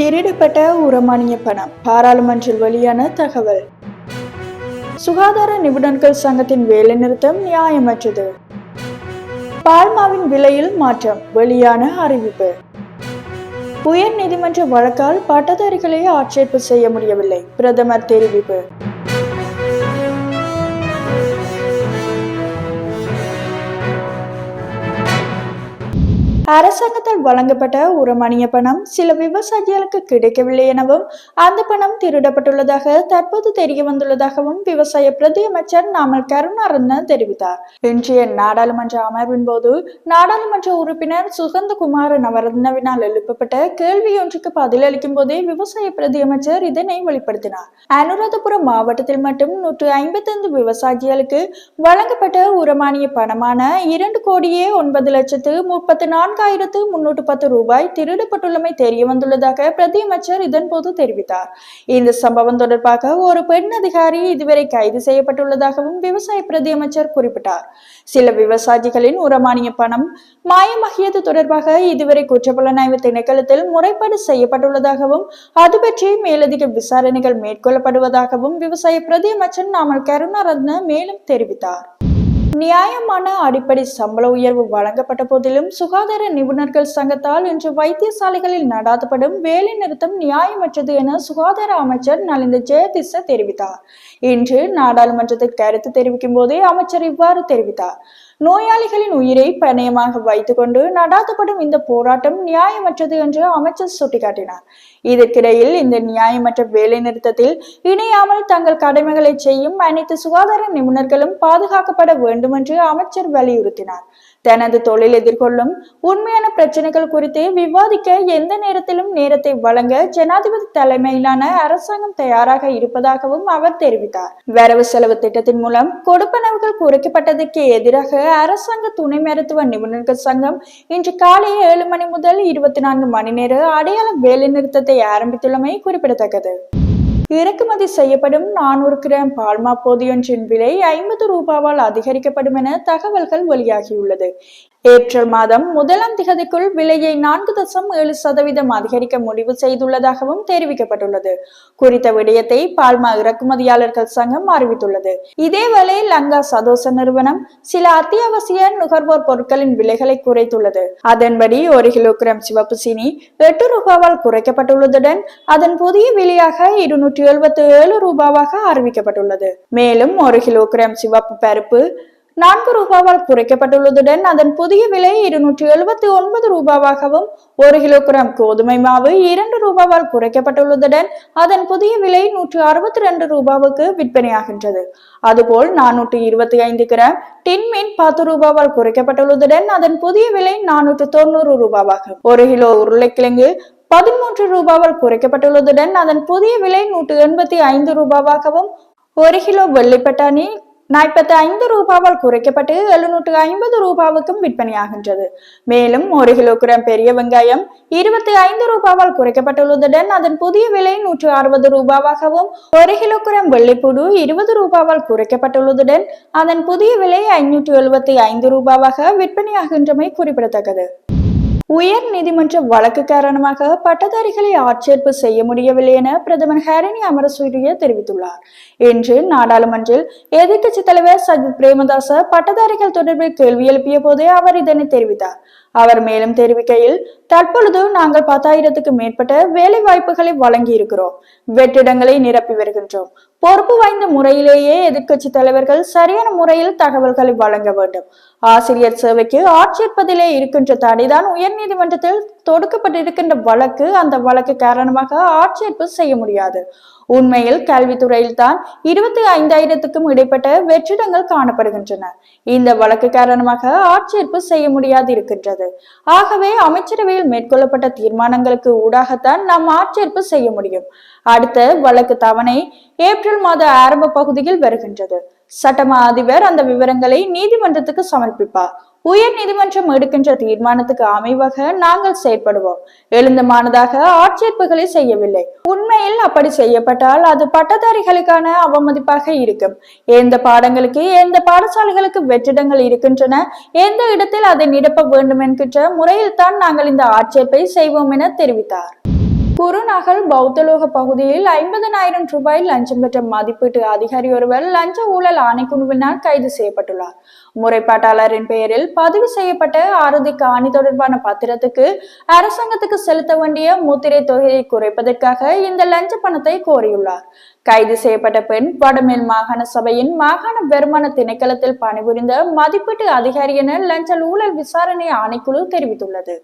திருடப்பட்ட உரமானிய பணம் பாராளுமன்றில் வெளியான தகவல். சுகாதார நிபுணர்கள் சங்கத்தின் வேலைநிறுத்தம் நியாயமற்றது. பால்மாவின் விலையில் மாற்றம் வெளியான அறிவிப்பு. உயர் நீதிமன்ற வழக்கால் பட்டதாரிகளை ஆட்சேர்ப்பு செய்ய முடியவில்லை பிரதமர் தெரிவிப்பு. அரசாங்கத்தால் வழங்கப்பட்ட உரமானிய பணம் சில விவசாயிகளுக்கு கிடைக்கவில்லை எனவும் அந்த பணம் திருடப்பட்டுள்ளதாக தற்போது தெரிய வந்துள்ளதாகவும் விவசாய பிரதி அமைச்சர் நாமல் கருணாரத்ன தெரிவித்தார். இன்றைய நாடாளுமன்ற அமர்வின் போது நாடாளுமன்ற உறுப்பினர் சுகந்தகுமார நவரத்னவினால் எழுப்பப்பட்ட கேள்வி ஒன்றுக்கு பதிலளிக்கும் போதே விவசாய பிரதி அமைச்சர் இதனை வெளிப்படுத்தினார். அனுராதபுரம் மாவட்டத்தில் மட்டும் நூற்று ஐம்பத்தைந்து விவசாயிகளுக்கு வழங்கப்பட்ட உரமானிய பணமான இரண்டு கோடியே ஒன்பது லட்சத்து முப்பத்தி நான்கு நான்காயிரத்து முன்னூற்று பத்து ரூபாய் திருடப்பட்டுள்ளமை தெரிய வந்துள்ளதாக பிரதியமைச்சர் இதன்போது தெரிவித்தார். இந்த சம்பவம் தொடர்பாக ஒரு பெண் அதிகாரி இதுவரை கைது செய்யப்பட்டுள்ளதாகவும் விவசாய பிரதியமைச்சர் குறிப்பிட்டார். சில விவசாயிகளின் உரமானிய பணம் மாயமாகியது தொடர்பாக இதுவரை குற்றப்புலனாய்வு திணைக்களத்தில் முறைப்பாடு செய்யப்பட்டுள்ளதாகவும் அது பற்றி மேலதிக விசாரணைகள் மேற்கொள்ளப்படுவதாகவும் விவசாய பிரதியமைச்சர் நாமல் கருணாரத்ன மேலும் தெரிவித்தார். நியாயமான அடிப்படை சம்பள உயர்வு வழங்கப்பட்ட போதிலும் சுகாதார நிபுணர்கள் சங்கத்தால் இன்று வைத்தியசாலைகளில் நடாத்தப்படும் வேலை நிறுத்தம் நியாயமற்றது என சுகாதார அமைச்சர் நலிந்த ஜெயதிச தெரிவித்தார். இன்று நாடாளுமன்றத்தில் கருத்து தெரிவிக்கும் போதே அமைச்சர் இவ்வாறு தெரிவித்தார். நோயாளிகளின் உயிரை பணயமாக வைத்துக்கொண்டு நடாத்தப்படும் இந்த போராட்டம் நியாயமற்றது என்று அமைச்சர் சுட்டிக்காட்டினார். இதற்கிடையில் இந்த நியாயமற்ற வேலை நிறுத்தத்தில் இணையாமல் தங்கள் கடமைகளை செய்யும் அனைத்து சுகாதார நிபுணர்களும் பாதுகாக்கப்பட வேண்டும் என்று அமைச்சர் வலியுறுத்தினார். தனது தொழில் எதிர்கொள்ளும் உண்மையான பிரச்சனைகள் குறித்து விவாதிக்க எந்த நேரத்திலும் நேரத்தை வழங்க ஜனாதிபதி தலைமையிலான அரசாங்கம் தயாராக இருப்பதாகவும் அவர் தெரிவித்தார். வரவு செலவு திட்டத்தின் மூலம் கொடுப்பனவுகள் குறைக்கப்பட்டதற்கு எதிராக அரசாங்க துணை மருத்துவ நிபுணர்கள் சங்கம் இன்று காலை ஏழு மணி முதல் இருபத்தி நான்கு மணி நேர அடையாள வேலை நிறுத்தத்தை ஆரம்பித்துள்ளமை குறிப்பிடத்தக்கது. இறக்குமதி செய்யப்படும் நானூறு கிராம் பால்மா பொதியொன்றின் விலை ஐம்பது ரூபாவால் அதிகரிக்கப்படும் என தகவல்கள் வெளியாகியுள்ளது. ஏப்ரல் மாதம் முதலாம் திகதிக்குள் விலையை நான்கு தசம் ஏழு சதவீதம் அதிகரிக்க முடிவு செய்துள்ளதாகவும் தெரிவிக்கப்பட்டுள்ளது. குறித்த விடயத்தை பால்மா இறக்குமதியாளர்கள் சங்கம் அறிவித்துள்ளது. இதேவேளை லங்கா சதோச நிறுவனம் சில அத்தியாவசிய நுகர்வோர் பொருட்களின் விலைகளை குறைத்துள்ளது. அதன்படி ஒரு கிலோகிராம் சிவப்பு சீனி எட்டு ரூபாவால் குறைக்கப்பட்டுள்ளதுடன் அதன் புதிய விலையாக இருநூற்றி எழுபத்தி ஏழு ரூபாவாக அறிவிக்கப்பட்டுள்ளது. மேலும் ஒரு கிலோகிராம் சிவப்பு பருப்பு நான்கு ரூபாவால் குறைக்கப்பட்டுள்ளதுடன் அதன் புதிய விலை இருநூற்றி எழுபத்தி ஒன்பது ரூபாவாகவும் ஒரு கிலோகிராம் கோதுமை மாவு இரண்டு ரூபாவால் குறைக்கப்பட்டுள்ளதுடன் அதன் புதிய விலை நூற்று அறுபத்தி ரெண்டு ரூபாவுக்கு விற்பனையாகின்றது. அதுபோல் நானூற்று இருபத்தி ஐந்து கிராம் டின்மீன் பத்து ரூபாவால் குறைக்கப்பட்டுள்ளதுடன் அதன் புதிய விலை நானூற்று தொண்ணூறு ரூபாவாகும். ஒரு கிலோ உருளைக்கிழங்கு பதிமூன்று ரூபாவால் குறைக்கப்பட்டுள்ளதுடன் அதன் புதிய விலை நூற்று எண்பத்தி ஐந்து ரூபாவாகவும் ஒரு கிலோ வெள்ளிப்பட்டாணி நாற்பத்தி ஐந்து ரூபாவால் குறைக்கப்பட்டு எழுநூற்று ஐம்பது ரூபாவுக்கும் விற்பனையாகின்றது. மேலும் ஒரு கிலோகிராம் பெரிய வெங்காயம் இருபத்தி ஐந்து ரூபாவால் குறைக்கப்பட்டுள்ளதுடன் அதன் புதிய விலை நூற்று அறுபது ரூபாவாகவும் ஒரு கிலோகிராம் வெள்ளைப்பூடு இருபது ரூபாவால் குறைக்கப்பட்டுள்ளதுடன் அதன் புதிய விலை ஐநூற்று எழுபத்தி ஐந்து ரூபாவாக விற்பனையாகின்றமை குறிப்பிடத்தக்கது. உயர் நீதிமன்ற வழக்கு காரணமாக பட்டதாரிகளை ஆட்சேர்ப்பு செய்ய முடியவில்லை என பிரதமர் ஹரணி அமரசூரிய தெரிவித்துள்ளார். இன்று நாடாளுமன்றில் எதிர்க்கட்சி தலைவர் சஜித் பிரேமதாச பட்டதாரிகள் தொடர்பில் கேள்வி எழுப்பிய போதே அவர் இதனை தெரிவித்தார். அவர் மேலும் தெரிவிக்கையில் தற்பொழுது நாங்கள் பத்தாயிரத்துக்கு மேற்பட்ட வேலை வாய்ப்புகளை வழங்கி இருக்கிறோம் வெற்றிடங்களை நிரப்பி வருகின்றோம். பொறுப்பு வாய்ந்த முறையிலேயே எதிர்க்கட்சி தலைவர்கள் சரியான முறையில் தகவல்களை வழங்க வேண்டும். ஆசிரியர் சேவைக்கு ஆட்சேர்ப்பதிலே இருக்கின்ற தடைதான் உயர்நீதிமன்றத்தில் தொடுக்கப்பட்டிருக்கின்ற வழக்கு அந்த வழக்கு காரணமாக ஆட்சேர்ப்பு செய்ய முடியாது. உண்மையில் கல்வித்துறையில் தான் இருபத்தி ஐந்தாயிரத்துக்கும் இடைப்பட்ட வெற்றிடங்கள் காணப்படுகின்றன. இந்த வழக்கு காரணமாக ஆட்சேர்ப்பு செய்ய முடியாது இருக்கின்றது ஆகவே அமைச்சரவையில் மேற்கொள்ளப்பட்ட தீர்மானங்களுக்கு ஊடாகத்தான் நாம் ஆட்சேர்ப்பு செய்ய முடியும். அடுத்த வழக்கு தவணை ஏப்ரல் மாத ஆரம்ப பகுதியில் வருகின்றது. சட்டமா அதிபர் அந்த விவரங்களை நீதிமன்றத்துக்கு சமர்ப்பிப்பார். உயர் நீதிமன்றம் எடுக்கின்ற தீர்மானத்துக்கு அமைவாக நாங்கள் செயற்படுவோம். எழுந்தமானதாக ஆட்சேர்ப்புகளை செய்யவில்லை. உண்மையில் அப்படி செய்யப்பட்டால் அது பட்டதாரிகளுக்கான அவமதிப்பாக இருக்கும். எந்த பாடங்களுக்கு எந்த பாடசாலைகளுக்கு வெற்றிடங்கள் இருக்கின்றன எந்த இடத்தில் அதை நிரப்ப வேண்டும் என்கின்ற முறையில் தான் நாங்கள் இந்த ஆட்சேர்ப்பை செய்வோம் என தெரிவித்தார். குருநகல் பௌத்தலோக பகுதியில் ஐம்பதனாயிரம் ரூபாய் லஞ்சம் பெற்ற மதிப்பீட்டு அதிகாரி ஒருவர் லஞ்ச ஊழல் ஆணைக்குழுவினால் கைது செய்யப்பட்டுள்ளார். முறைப்பாட்டாளரின் பெயரில் பதிவு செய்யப்பட்ட அறுதி காணி தொடர்பான பத்திரத்துக்கு அரசாங்கத்துக்கு செலுத்த வேண்டிய முத்திரை தொகையை குறைப்பதற்காக இந்த லஞ்ச பணத்தை கோரியுள்ளார். கைது செய்யப்பட்ட பெண் வடமேல் மாகாண சபையின் மாகாண வருமான திணைக்களத்தில் பணிபுரிந்த மதிப்பீட்டு அதிகாரி என லஞ்ச ஊழல் விசாரணை ஆணைக்குழு தெரிவித்துள்ளது.